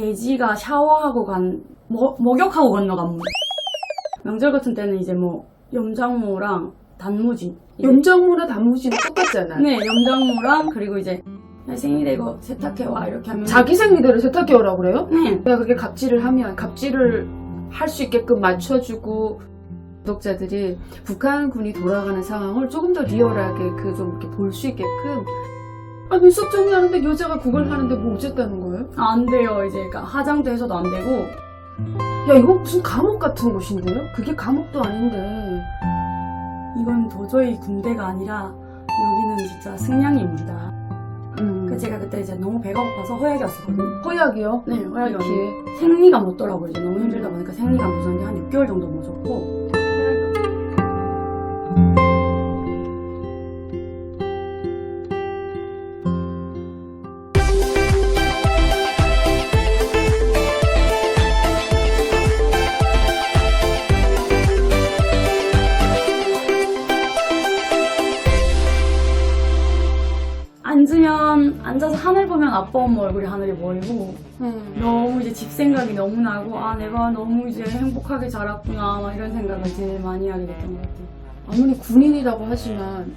돼지가 샤워하고 간 목, 목욕하고 건너간 물. 명절 같은 때는 이제 뭐 염장무랑 단무지. 이제 염장무나 단무지는 똑같잖아. 네, 염장무랑 그리고 이제 야, 생일에 이거 세탁해와 이렇게 하면 자기 생리대를 세탁기 오라고 그래요? 네. 내가 그렇게 갑질을 하면 갑질을 할 수 있게끔 맞춰주고 구독자들이 북한 군이 돌아가는 상황을 조금 더 리얼하게 그 좀 이렇게 볼 수 있게끔 아 눈썹 정리하는데 여자가 그걸 하는데 뭐 어쨌다는 거예요? 아, 안 돼요. 이제 그러니까 화장도 해서도 안 되고 야 이거 무슨 감옥 같은 곳인데요? 그게 감옥도 아닌데 이건 도저히 군대가 아니라 여기는 진짜 승냥입니다. 음. 그 제가 그때 이제 너무 배가 고파서 허약이 왔었거든요. 허약이요? 네, 허약이 왔는데 기회 생리가 못 더라고요. 이제 너무 힘들다 보니까 생리가 못 오는데 한 6개월 정도 못 줬고 아빠 엄마 얼굴이 하늘이 보이고 음. 너무 이제 집 생각이 너무 나고 아 내가 너무 이제 행복하게 자랐구나 막 이런 생각을 제일 많이 하게 됐던 것 같아요. 아무리 군인이라고 하지만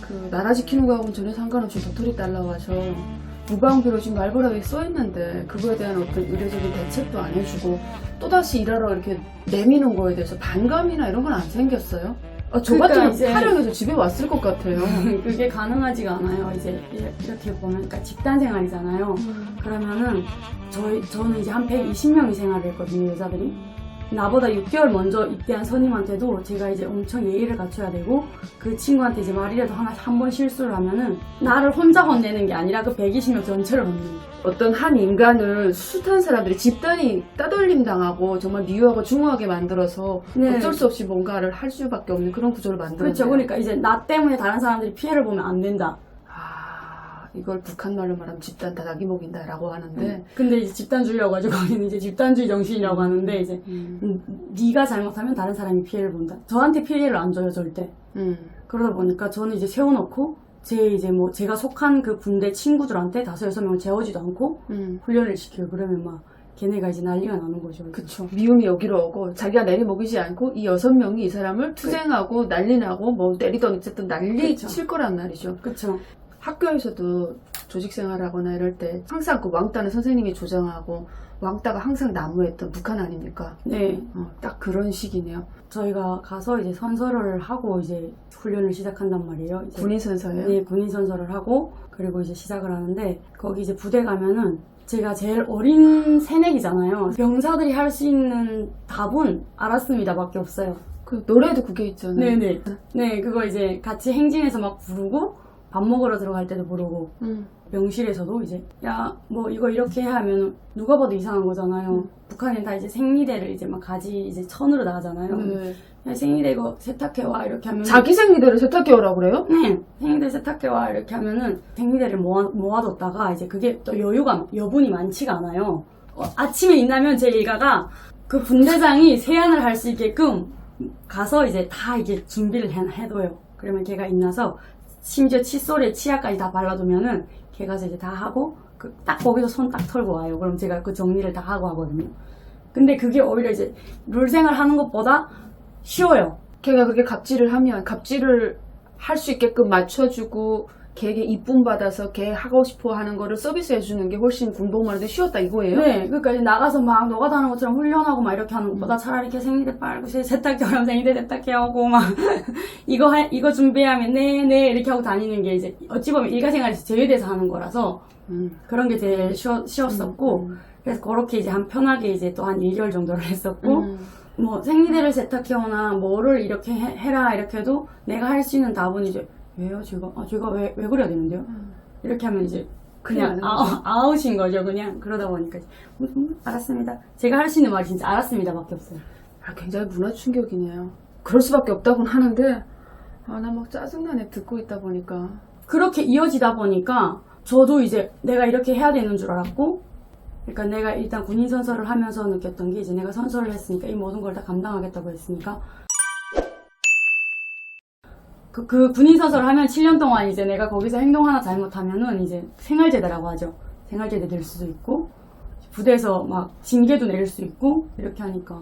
그 나라 지키는 거하고는 전혀 상관없이 도토리 달라와서 무방비로 지금 말벌하게 써있는데 그거에 대한 어떤 의례적인 대책도 안 해주고 또다시 일하러 이렇게 내미는 거에 대해서 반감이나 이런 건 안 생겼어요? 아, 저 그러니까 같으면 이제- 타령해서 집에 왔을 것 같아요. 그게 가능하지가 않아요. 이제 이렇게 보면 그러니까 집단 생활이잖아요. 그러면은 저희 저는 이제 한 120명이 생활을 했거든요 여자들이 나보다 6개월 먼저 입대한 선임한테도 제가 이제 엄청 예의를 갖춰야 되고 그 친구한테 이제 말이라도 하나 한 번 실수를 하면은 나를 혼자 혼내는 게 아니라 그 120명 전체를 혼내는 거예요. 어떤 한 인간을 숱한 사람들이 집단이 따돌림 당하고 정말 미워하고 중후하게 만들어서 네. 어쩔 수 없이 뭔가를 할 수밖에 없는 그런 구조를 만들었네요. 그렇죠. 그러니까 이제 나 때문에 다른 사람들이 피해를 보면 안 된다. 아, 이걸 북한 말로 말하면 집단 다닥이 먹인다라고 하는데 근데 이제 집단주의라고 가지고 거기는 이제 집단주의 정신이라고 하는데 이제 음, 음, 네가 잘못하면 다른 사람이 피해를 본다. 저한테 피해를 안 줘요 절대. 음. 그러다 보니까 저는 이제 세워놓고 제 이제 뭐 제가 속한 그 군대 친구들한테 다섯 여섯 명을 재우지도 않고 음. 훈련을 시켜요. 그러면 막 걔네가 이제 난리가 나는 거죠. 그쵸. 미움이 여기로 오고 자기가 내리먹이지 않고 이 여섯 명이 이 사람을 투쟁하고 난리 나고 뭐 때리던 어쨌든 난리 그쵸. 칠 거란 말이죠. 그쵸. 학교에서도 조직 생활하거나 이럴 때 항상 그 왕따는 선생님이 조장하고 왕따가 항상 난무했던 북한 아닙니까? 네. 어, 딱 그런 식이네요. 저희가 가서 이제 선서를 하고 이제 훈련을 시작한단 말이에요. 이제 군인 선서예요. 네, 군인 선서를 하고 그리고 이제 시작을 하는데 거기 이제 부대 가면은 제가 제일 어린 새내기잖아요. 병사들이 할 수 있는 답은 알았습니다밖에 없어요. 그 노래도 그게 있잖아요. 네네. 네, 그거 이제 같이 행진해서 막 부르고 밥 먹으러 들어갈 때도 부르고 음. 명실에서도 이제 야 뭐 이거 이렇게 하면 누가 봐도 이상한 거잖아요. 음. 북한은 다 이제 생리대를 이제 막 가지 이제 천으로 나가잖아요. 네. 야, 생리대 이거 세탁해 와 이렇게 하면 자기 생리대를 세탁기 오라고 그래요? 네 생리대 세탁해 와 이렇게 하면은 생리대를 모아 모아뒀다가 이제 그게 또 여유가 여분이 많지가 않아요. 어, 아침에 일나면 제 일가가 그 분대장이 세안을 할 수 있게끔 가서 이제 다 이게 준비를 해, 해둬요. 그러면 걔가 일나서 심지어 칫솔에 치약까지 다 발라두면은 걔 가서 이제 다 하고 그 딱 거기서 손 딱 털고 와요. 그럼 제가 그 정리를 다 하고 하거든요. 근데 그게 오히려 이제 룰 생활 하는 것보다 쉬워요. 걔가 그렇게 갑질을 하면 갑질을 할 수 있게끔 맞춰주고 걔에게 이쁨 받아서 걔 하고 싶어 하는 거를 서비스 해주는 게 훨씬 군복무하는데 쉬웠다 이거예요? 네, 그러니까 이제 나가서 막 너가 다는 것처럼 훈련하고 막 이렇게 하는 것보다 차라리 이렇게 생리대 빨고 세- 세탁기 하면 생리대 세탁기 하고 막 이거 할 이거 준비하면 네네 이렇게 하고 다니는 게 이제 어찌 보면 일가생활에서 제외돼서 하는 거라서 음. 그런 게 제일 쉬워, 쉬웠었고 음. 그래서 그렇게 이제 한 편하게 이제 또 한 1개월 정도를 했었고 음. 뭐 생리대를 세탁해오나 뭐를 이렇게 해, 라 이렇게 해도 내가 할 수 있는 답은 이제 왜요? 제가 아 제가 왜, 왜 그래야 되는데요? 음. 이렇게 하면 이제 그냥 그냥 아, 아웃인 거죠. 그냥 그러다 보니까 음, 음, 알았습니다. 제가 할 수 있는 말이 진짜 알았습니다밖에 없어요. 아, 굉장히 문화 충격이네요. 그럴 수밖에 없다고는 하는데 아, 나 막 짜증나네. 듣고 있다 보니까. 그렇게 이어지다 보니까 저도 이제 내가 이렇게 해야 되는 줄 알았고 그러니까 내가 일단 군인 선서를 하면서 느꼈던 게 이제 내가 선서를 했으니까 이 모든 걸 다 감당하겠다고 했으니까 그, 그 군인 선서를 하면 7년 동안 이제 내가 거기서 행동 하나 잘못하면은 이제 생활제대라고 하죠. 생활제대 될 수도 있고 부대에서 막 징계도 내릴 수 있고 이렇게 하니까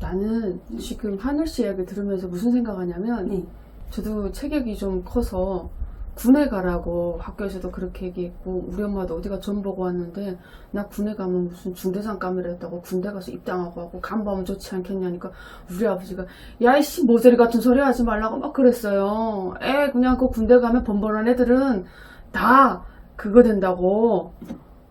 나는 지금 하늘 씨 이야기 들으면서 무슨 생각하냐면 네. 저도 체격이 좀 커서 군에 가라고 학교에서도 그렇게 얘기했고 우리 엄마도 어디가 전 보고 왔는데 나 군에 가면 무슨 중대장감이라 했다고 군대 가서 입당하고 하고 간보하면 좋지 않겠냐니까 우리 아버지가 야이씨 모서리 같은 소리 하지 말라고 막 그랬어요. 에 그냥 그 군대 가면 번번한 애들은 다 그거 된다고.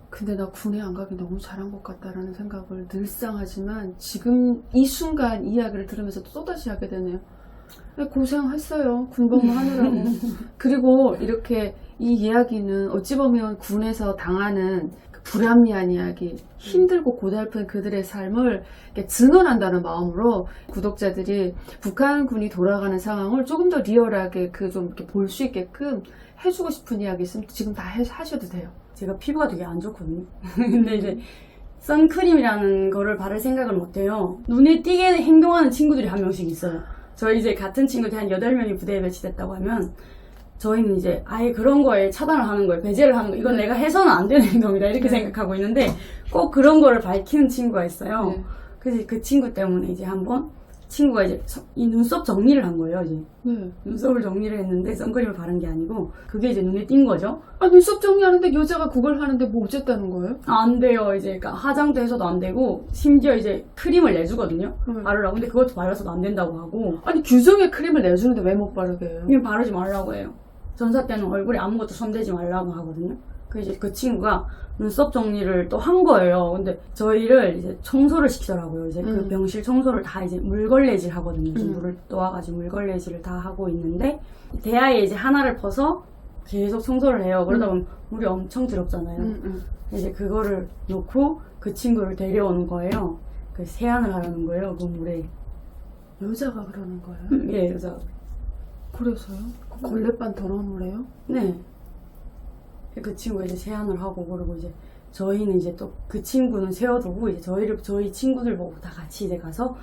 근데 나 군에 안 가기 너무 잘한 것 같다라는 생각을 늘상 하지만 지금 이 순간 이 이야기를 들으면서 또다시 하게 되네요. 네, 고생했어요. 군복무 하느라고. 그리고 이렇게 이 이야기는 어찌 보면 군에서 당하는 그 불합리한 이야기, 힘들고 고달픈 그들의 삶을 증언한다는 마음으로 구독자들이 북한군이 돌아가는 상황을 조금 더 리얼하게 그 좀 이렇게 볼 수 있게끔 해주고 싶은 이야기 있으면 지금 다 해- 하셔도 돼요. 제가 피부가 되게 안 좋거든요. 근데 이제 선크림이라는 거를 바를 생각을 못해요. 눈에 띄게 행동하는 친구들이 한 명씩 있어요. 저희 이제 같은 친구들이 한 8명이 부대에 배치됐다고 하면 저희는 이제 아예 그런 거에 차단을 하는 거예요. 배제를 하는 거. 이건 내가 해서는 안 되는 행동이다. 이렇게 네. 생각하고 있는데 꼭 그런 거를 밝히는 친구가 있어요. 네. 그래서 그 친구 때문에 이제 한번 친구가 이제 서- 이 눈썹 정리를 한 거예요. 이제 네. 눈썹을 정리를 했는데 선크림을 바른 게 아니고 그게 이제 눈에 띈 거죠. 아, 눈썹 정리하는데 여자가 그걸 하는데 뭐 어쨌다는 거예요? 안 돼요. 이제 그러니까 화장도 해서도 안 되고 심지어 이제 크림을 내주거든요. 음. 바르라고. 근데 그것도 바르서도 안 된다고 하고 아니, 규정에 크림을 내주는데 왜 못 바르게 해요? 그냥 바르지 말라고 해요. 전사 때는 얼굴에 아무것도 손대지 말라고 하거든요. 그 이제 그 친구가 눈썹 정리를 또 한 거예요. 근데 저희를 이제 청소를 시키더라고요. 이제 그 음. 병실 청소를 다 이제 물걸레질 하거든요. 이제 음. 물을 떠와가지고 물걸레질을 다 하고 있는데 대야에 이제 하나를 퍼서 계속 청소를 해요. 그러다 보면 물이 엄청 더럽잖아요. 음, 음. 이제 그거를 놓고 그 친구를 데려오는 거예요. 그 세안을 하라는 거예요, 그 물에. 여자가 그러는 거예요? 예, 그래서 그래서요? 그 걸레반 더러운 물에요? 네. 그 친구가 이제 세안을 하고 그러고 이제 저희는 이제 또 그 친구는 세워두고 이제 저희를 저희 친구들 보고 다 같이 이제 가서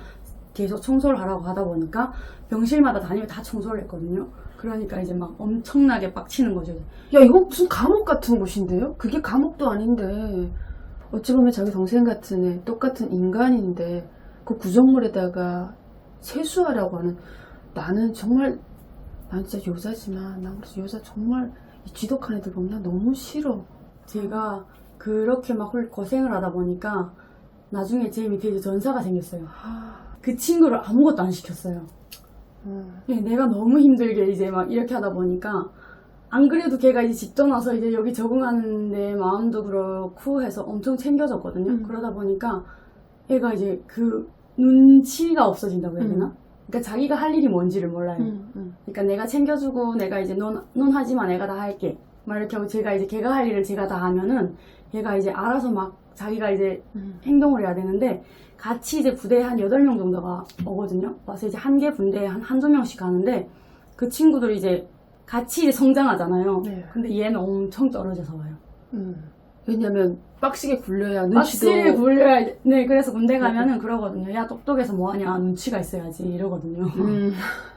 계속 청소를 하라고 하다 보니까 병실마다 다니면 다 청소를 했거든요. 그러니까 이제 막 엄청나게 빡치는 거죠. 야, 이거 무슨 감옥 같은 곳인데요? 그게 감옥도 아닌데. 어찌 보면 자기 동생 같은 애, 똑같은 인간인데, 그 구정물에다가 세수하라고 하는, 나는 정말, 난 진짜 여자지만, 난 그래서 여자 정말, 이 지독한 애들 보면 난 너무 싫어. 제가 그렇게 막 홀- 고생을 하다 보니까 나중에 제 밑에 이제 전사가 생겼어요. 아, 그 친구를 아무것도 안 시켰어요. 음. 예, 내가 너무 힘들게 이제 막 이렇게 하다 보니까 안 그래도 걔가 이제 집 떠나서 이제 여기 적응하는데 마음도 그렇고 해서 엄청 챙겨줬거든요. 음. 그러다 보니까 얘가 이제 그 눈치가 없어진다고 해야 되나? 음. 그러니까 자기가 할 일이 뭔지를 몰라요. 음, 음. 그러니까 내가 챙겨주고 내가 이제 넌, 넌 하지 마 내가 다 할게. 막 이렇게 하고 제가 이제 걔가 할 일을 제가 다 하면은 얘가 이제 알아서 막 자기가 이제 음. 행동을 해야 되는데 같이 이제 부대에 한 8명 정도가 오거든요. 와서 이제 한 개 분대에 한 한두 명씩 가는데 그 친구들이 이제 같이 이제 성장하잖아요. 네. 근데 얘는 엄청 떨어져서 와요. 음. 왜냐면, 빡시게 굴려야 눈치도. 확실히 굴려야 네 그래서 군대 가면은 그러거든요. 야 똑똑해서 뭐하냐 눈치가 있어야지 이러거든요. 음.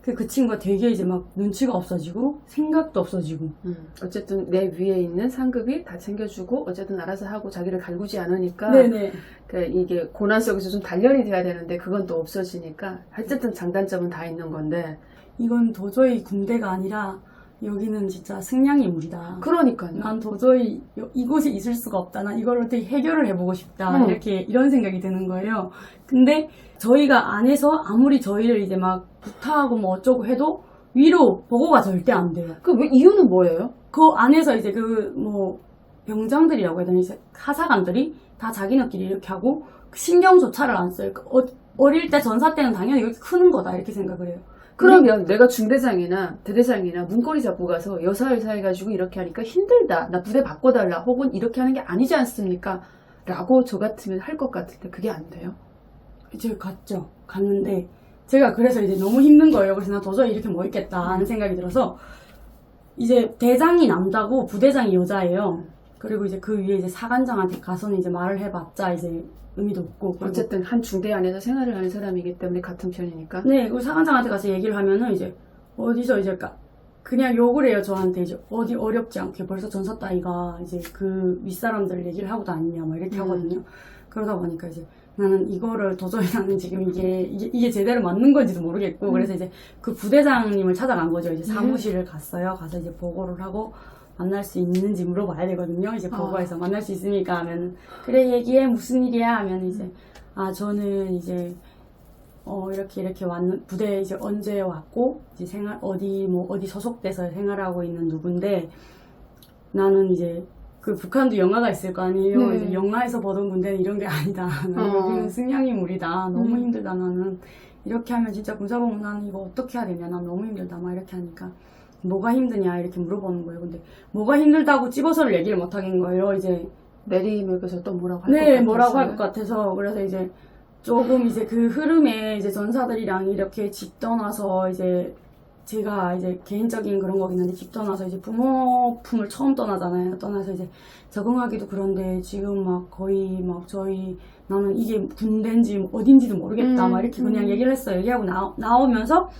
그, 그 친구가 되게 이제 막 눈치가 없어지고 생각도 없어지고 음, 어쨌든 내 위에 있는 상급이 다 챙겨주고 어쨌든 알아서 하고 자기를 갈구지 않으니까 네네 그 이게 고난 속에서 좀 단련이 돼야 되는데 그건 또 없어지니까 어쨌든 장단점은 다 있는 건데 이건 도저히 군대가 아니라 여기는 진짜 승냥이 물이다. 그러니까요. 난 도저히 여- 이곳에 있을 수가 없다. 난 이걸 어떻게 해결을 해보고 싶다. 음. 이렇게 이런 생각이 드는 거예요. 근데 저희가 안에서 아무리 저희를 이제 막 부탁하고 뭐 어쩌고 해도 위로 보고가 절대 안 돼요. 그 왜- 이유는 뭐예요? 그 안에서 이제 그 뭐 병장들이라고 해야 되나 이제 하사관들이 다 자기네끼리 이렇게 하고 신경조차를 안 써요. 그 어, 어릴 때 전사 때는 당연히 이렇게 크는 거다 이렇게 생각을 해요. 그러면 내가 중대장이나 대대장이나 문고리 잡고 가서 여사여사 해가지고 이렇게 하니까 힘들다. 나 부대 바꿔달라. 혹은 이렇게 하는 게 아니지 않습니까? 라고 저 같으면 할 것 같은데 그게 안 돼요. 이제 갔죠. 갔는데 제가 그래서 이제 너무 힘든 거예요. 그래서 나 도저히 이렇게 못 있겠다 음. 하는 생각이 들어서 이제 대장이 남자고 부대장이 여자예요. 그리고 이제 그 위에 이제 사관장한테 가서는 이제 말을 해봤자 이제 의미도 없고 그리고 어쨌든 한 중대 안에서 생활을 하는 사람이기 때문에 같은 편이니까. 네, 그리고 사관장한테 가서 얘기를 하면은 이제 어디서 이제 까- 그냥 욕을 해요 저한테 이제 어디 어렵지 않게 벌써 전사 따위가 이제 그 윗사람들 얘기를 하고 다니냐 막 이렇게 음. 하거든요. 그러다 보니까 이제 나는 이거를 도저히 나는 지금 이게 이게, 이게 제대로 맞는 건지도 모르겠고 음. 그래서 이제 그 부대장님을 찾아간 거죠. 이제 네. 사무실을 갔어요. 가서 이제 보고를 하고 만날 수 있는지 물어봐야 되거든요. 이제 아. 보고해서 만날 수 있습니까 하면 그래 얘기해 무슨 일이야 하면 이제 아 저는 이제 어 이렇게 이렇게 왔는 부대에 이제 언제 왔고 이제 생활 어디 뭐 어디 소속돼서 생활하고 있는 누군데 나는 이제 그 북한도 영화가 있을 거 아니에요. 네. 이제 영화에서 보던 군대는 이런 게 아니다. 나는 어. 여기는 승냥이물이다. 너무 음. 힘들다 나는 이렇게 하면 진짜 군사복무 나는 이거 어떻게 해야 되냐. 난 너무 힘들다. 막 이렇게 하니까 뭐가 힘드냐 이렇게 물어보는 거예요. 근데 뭐가 힘들다고 집어서를 얘기를 못 하겠는 거예요. 이제 내리면서 또 뭐라고 할 네, 것 뭐라고 할? 것 같아서 그래서 이제 조금 이제 그 흐름에 이제 전사들이랑 이렇게 집 떠나서 이제 제가 이제 개인적인 그런 거긴 한데 집 떠나서 이제 부모 품을 처음 떠나잖아요. 떠나서 이제 적응하기도 그런데 지금 막 거의 막 저희 나는 이게 군대인지 어딘지도 모르겠다 음, 막 이렇게 그냥 음. 얘기를 했어요. 얘기하고 나, 나오면서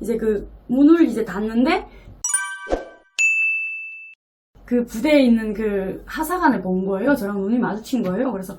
이제 그 문을 이제 닫는데 그 부대에 있는 그 하사관을 본 거예요. 저랑 눈이 마주친 거예요. 그래서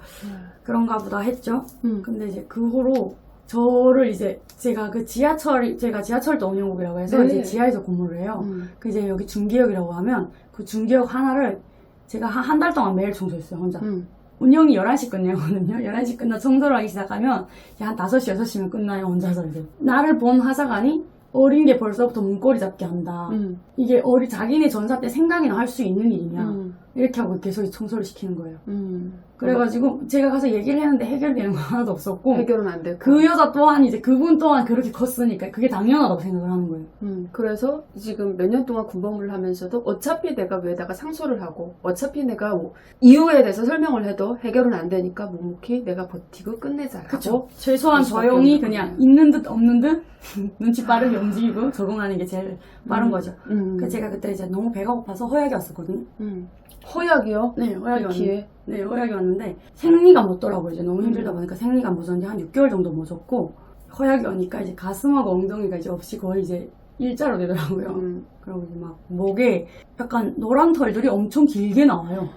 그런가 보다 했죠. 음. 근데 이제 그 후로 저를 이제 제가 그 지하철 제가 지하철 도 운영국이라고 해서 네. 이제 지하에서 근무를 해요. 음. 그 이제 여기 중기역이라고 하면 그 중기역 하나를 제가 한한달 동안 매일 청소했어요 혼자. 음. 운영이 11시 끝내거든요. 11시 끝나 청소를 하기 시작하면 한 5시, 6시면 끝나요, 혼자서 이제. 나를 본 하사관이 어린 게 벌써부터 문고리 잡게 한다. 음. 이게 어리 자기네 전사 때 생각이나 할 수 있는 일이냐. 음. 이렇게 하고 계속 청소를 시키는 거예요. 음. 그래가지고 제가 가서 얘기를 했는데 해결되는 거 하나도 없었고 해결은 안 됐고. 그 여자 또한 이제 그분 또한 그렇게 컸으니까 그게 당연하다고 생각을 하는 거예요. 음, 그래서 지금 몇 년 동안 군복무를 하면서도 어차피 내가 왜다가 상소를 하고 어차피 내가 뭐 이유에 대해서 설명을 해도 해결은 안 되니까 묵묵히 내가 버티고 끝내자라고. 그쵸? 최소한 조용히 그냥. 있는 듯 없는 듯 눈치 빠르게 움직이고 적응하는 게 제일 빠른 음. 거죠. 음. 그 제가 그때 이제 너무 배가 고파서 허약이 왔었거든요. 음. 허약이요? 네, 허약이 왔는데. 네, 허약이 왔는데 생리가 못 더라고요. 이제 너무 힘들다 음. 보니까 생리가 못 오는데 한 6개월 정도 못 줬고 허약이 오니까 이제 가슴하고 엉덩이가 이제 없이 거의 이제 일자로 되더라고요. 음. 그리고 이제 막 목에 약간 노란 털들이 엄청 길게 나와요.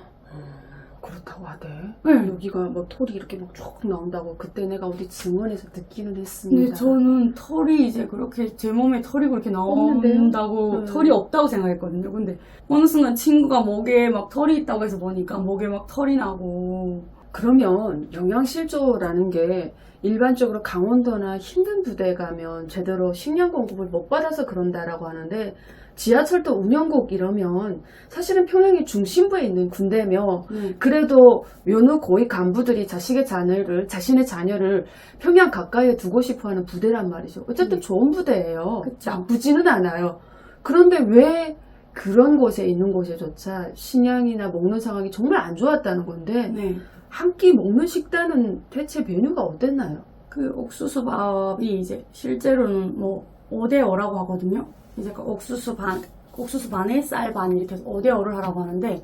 그렇다고 하대. 네. 여기가 뭐 털이 이렇게 막쭉 나온다고 그때 내가 어디 증원에서 듣기는 했습니다. 근데 저는 털이 이제 그렇게 제 몸에 털이 그렇게? 나온다고 네. 털이 없다고 생각했거든요. 근데 어느 순간 친구가 목에 막 털이 있다고 해서 보니까 목에 막 털이 나고 그러면 영양실조라는 게 일반적으로 강원도나 힘든 부대에 가면 제대로 식량 공급을 못 받아서 그런다라고 하는데 지하철도 운영국 이러면 사실은 평양의 중심부에 있는 군대며 네. 그래도 면허 고위 간부들이 자식의 자녀를 자신의 자녀를 평양 가까이에 두고 싶어하는 부대란 말이죠. 어쨌든 음. 좋은 부대예요. 그쵸. 나쁘지는 않아요. 그런데 왜 그런 곳에 있는 곳에조차 식량이나 먹는 상황이 정말 안 좋았다는 건데 네. 한끼 먹는 식단은 대체 메뉴가 어땠나요? 그 옥수수밥이 이제 실제로는 뭐 5대5라고 하거든요. 이제 그 옥수수 반, 옥수수 반에 쌀 반 이렇게 해서 5대 5를 하라고 하는데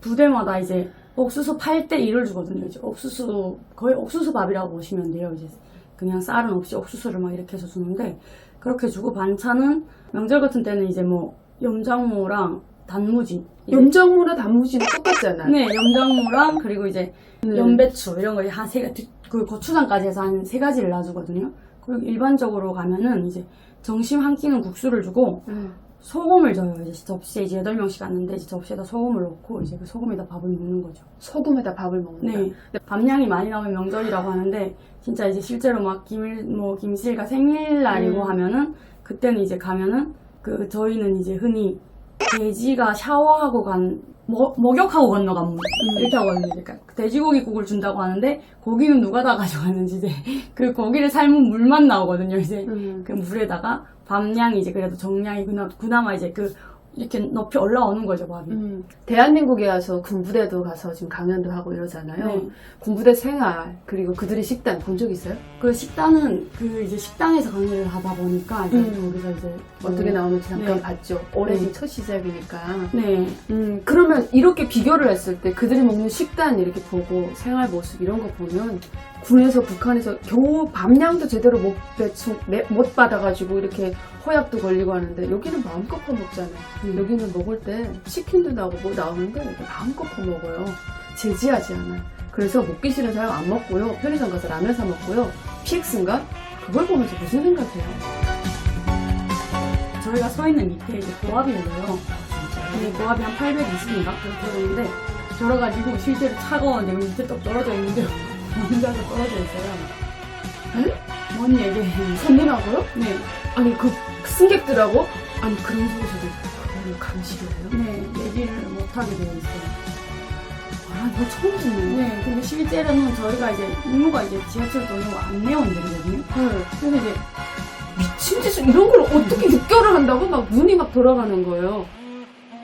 부대마다 이제 옥수수 8대1을 주거든요. 이제 옥수수, 거의 옥수수 밥이라고 보시면 돼요. 이제 그냥 쌀은 없이 옥수수를 막 이렇게 해서 주는데 그렇게 주고 반찬은 명절 같은 때는 이제 뭐 염장무랑 단무지. 이제 염장무나 단무지는 똑같잖아요. 네, 염장무랑 그리고 이제 네. 연배추 이런 거 한세 가지 그 고추장까지 해서 한 세 가지를 놔주거든요. 그리고 일반적으로 가면은 이제 점심 한 끼는 국수를 주고 음. 소금을 줘요. 이제 접시에 이제 8명씩 갔는데 이제 접시에다 소금을 넣고 이제 그 소금에다 밥을 먹는 거죠. 소금에다 밥을 먹는다. 네. 밥량이 많이 나오면 명절이라고 하는데 진짜 이제 실제로 막 김일 뭐 김씨가 생일날이고 음. 하면은 그때는 이제 가면은 그 저희는 이제 흔히 돼지가 샤워하고 간 목, 목욕하고 건너간 물 이렇게 하거든요. 그러니까 돼지고기국을 준다고 하는데 고기는 누가 다 가져가는지 이제 그 고기를 삶은 물만 나오거든요. 이제 음. 그 물에다가 밥량이 이제 그래도 정량이 그나, 그나마 이제 그 이렇게 높이 올라오는 거죠 밥이. 음. 대한민국에 와서 군부대도 가서 지금 강연도 하고 이러잖아요. 네. 군부대 생활 그리고 그들의 식단 본 적 있어요? 그 식단은 그 이제 식당에서 강의를 하다 보니까 이제 음. 거기서 이제 어떻게 뭐- 나오는지 잠깐 네. 봤죠. 올해 네. 첫 시작이니까. 네. 음, 그러면 이렇게 비교를 했을 때 그들이 먹는 식단 이렇게 보고 생활 모습 이런 거 보면 군에서 북한에서 겨우 밥량도 제대로 못 배치 못 받아가지고 이렇게 호약도 걸리고 하는데 여기는 마음껏 퍼먹잖아요. 음. 여기는 먹을 때 치킨도 나오고 뭐 나오는데 마음껏 퍼먹어요. 제지하지 않아요. 그래서 먹기 싫은 사람 안 먹고요. 편의점 가서 라면 사 먹고요. PX인가? 그걸 보면서 무슨 생각해요? 저희가 서 있는 밑에 이제 고압이에요. 근데 고압이 한 820인가? 그렇게 되는데 결어가지고 실제로 차가운 내 밑에 떡 떨어져 있는데 혼자서 떨어져 있어요. 뭔 얘기예요? 손님하고요? 네. 아니 그 승객들하고? 아니 그런 속에서도 그거를 감시를 해요? 네, 얘기를 못하게 되어 있어요. 아 이거 처음 듣네요. 네, 근데 실제로는 저희가 이제 임무가 이제 지하철 도는 안내원들이거든요. 네. 그래서 이제 미친 짓을 이런 걸 어떻게 6개월을 한다고 막 눈이 막 돌아가는 거예요.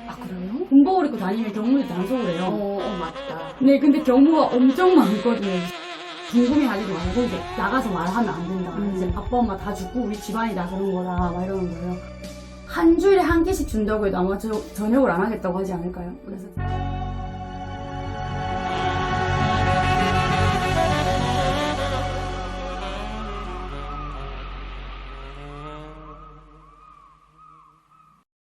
아 그래요? 군복을 입고 다니면 경무들이 단속을 어, 해요. 어 맞다. 네, 근데 경무가 엄청 많거든요. 궁금해하지도 말고 이제 나가서 말하면 안 된다. 음. 이제 아빠 엄마 다 죽고 우리 집안이 다 그런 거다. 막 이러는 거예요. 한 주일에 한 개씩 준다고 해도 아마 저, 저녁을 안 하겠다고 하지 않을까요? 그래서